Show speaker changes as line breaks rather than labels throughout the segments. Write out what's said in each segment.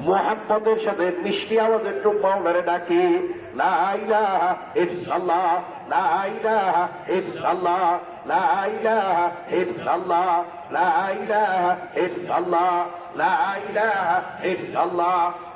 মোহাম্মদের সাথে মিষ্টি আওয়াজ একটু মাওলারে ডাকি লাইলা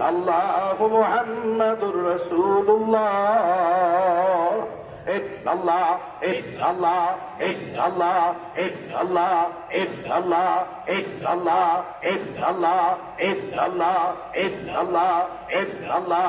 আল্লাহ মোহাম্মদুর রসুল্লাহ এক আল্লাহ এক আল্লাহ এক আল্লাহ এক আল্লাহ এক আল্লাহ এক আল্লাহ এক আল্লাহ এক আল্লাহ এক আল্লাহ এক আল্লাহ